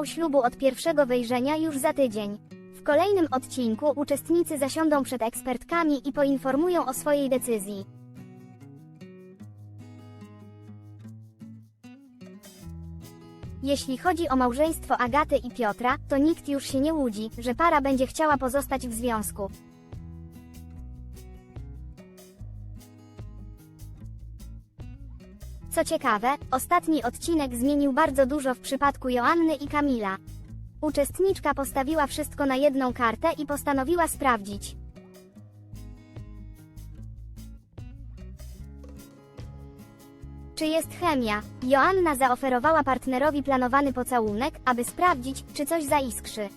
finał ślubu od pierwszego wejrzenia już za tydzień. W kolejnym odcinku uczestnicy zasiądą przed ekspertkami i poinformują o swojej decyzji. Jeśli chodzi o małżeństwo Agaty i Piotra, to nikt już się nie łudzi, że para będzie chciała pozostać w związku. Co ciekawe, ostatni odcinek zmienił bardzo dużo w przypadku Joanny i Kamila. Uczestniczka postawiła wszystko na jedną kartę i postanowiła sprawdzić. Czy jest chemia? Joanna zaoferowała partnerowi planowany pocałunek, aby sprawdzić, czy coś zaiskrzy.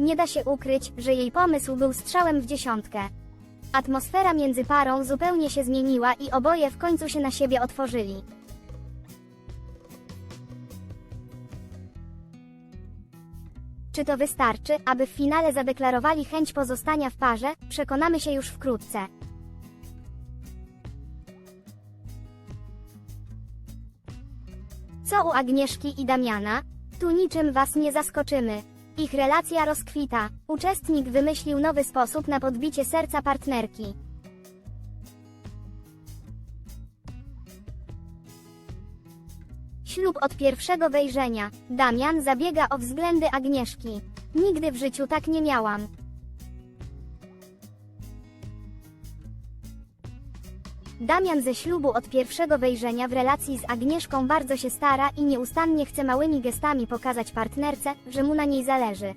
Nie da się ukryć, że jej pomysł był strzałem w dziesiątkę. Atmosfera między parą zupełnie się zmieniła i oboje w końcu się na siebie otworzyli. Czy to wystarczy, aby w finale zadeklarowali chęć pozostania w parze? Przekonamy się już wkrótce. Co u Agnieszki i Damiana? Tu niczym was nie zaskoczymy. Ich relacja rozkwita. Uczestnik wymyślił nowy sposób na podbicie serca partnerki. Ślub od pierwszego wejrzenia. Damian zabiega o względy Agnieszki. Nigdy w życiu tak nie miałam. Damian ze ślubu od pierwszego wejrzenia w relacji z Agnieszką bardzo się stara i nieustannie chce małymi gestami pokazać partnerce, że mu na niej zależy.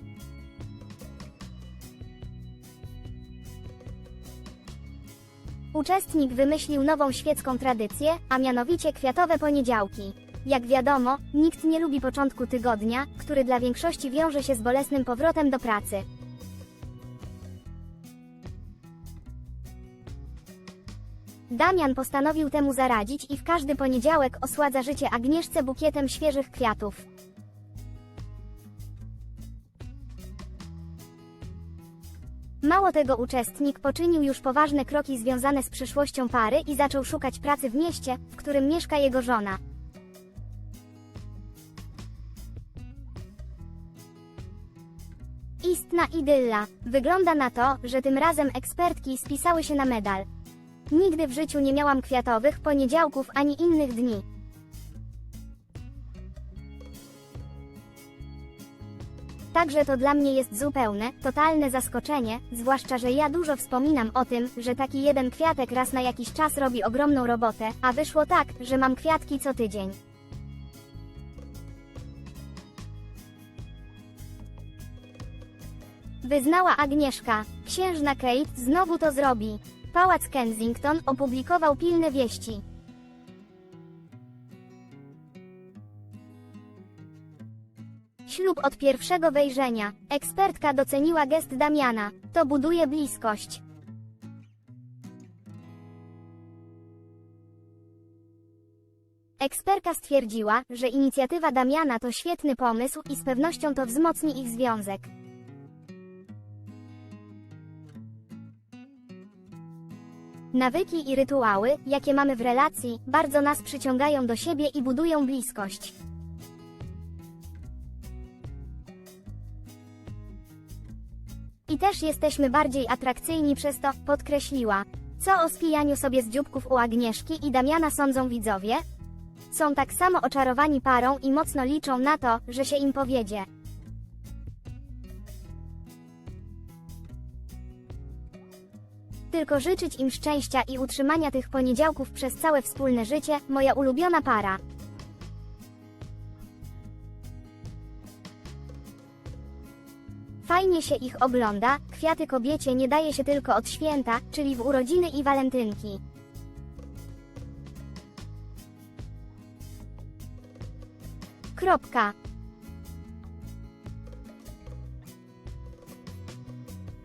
Uczestnik wymyślił nową świecką tradycję, a mianowicie kwiatowe poniedziałki. Jak wiadomo, nikt nie lubi początku tygodnia, który dla większości wiąże się z bolesnym powrotem do pracy. Damian postanowił temu zaradzić i w każdy poniedziałek osładza życie Agnieszce bukietem świeżych kwiatów. Mało tego uczestnik poczynił już poważne kroki związane z przyszłością pary i zaczął szukać pracy w mieście, w którym mieszka jego żona. Istna idylla. Wygląda na to, że tym razem ekspertki spisały się na medal. Nigdy w życiu nie miałam kwiatowych poniedziałków ani innych dni. Także to dla mnie jest zupełne, totalne zaskoczenie, zwłaszcza, że ja dużo wspominam o tym, że taki jeden kwiatek raz na jakiś czas robi ogromną robotę, a wyszło tak, że mam kwiatki co tydzień. Wyznała Agnieszka. Księżna Kate znowu to zrobi. Pałac Kensington opublikował pilne wieści. Ślub od pierwszego wejrzenia. Ekspertka doceniła gest Damiana. To buduje bliskość. Ekspertka stwierdziła, że inicjatywa Damiana to świetny pomysł i z pewnością to wzmocni ich związek. Nawyki i rytuały, jakie mamy w relacji, bardzo nas przyciągają do siebie i budują bliskość. I też jesteśmy bardziej atrakcyjni przez to, podkreśliła. Co o spijaniu sobie z dzióbków u Agnieszki i Damiana sądzą widzowie? Są tak samo oczarowani parą i mocno liczą na to, że się im powiedzie. Tylko życzyć im szczęścia i utrzymania tych poniedziałków przez całe wspólne życie, moja ulubiona para. Fajnie się ich ogląda, kwiaty kobiecie nie daje się tylko od święta, czyli w urodziny i walentynki. Kropka.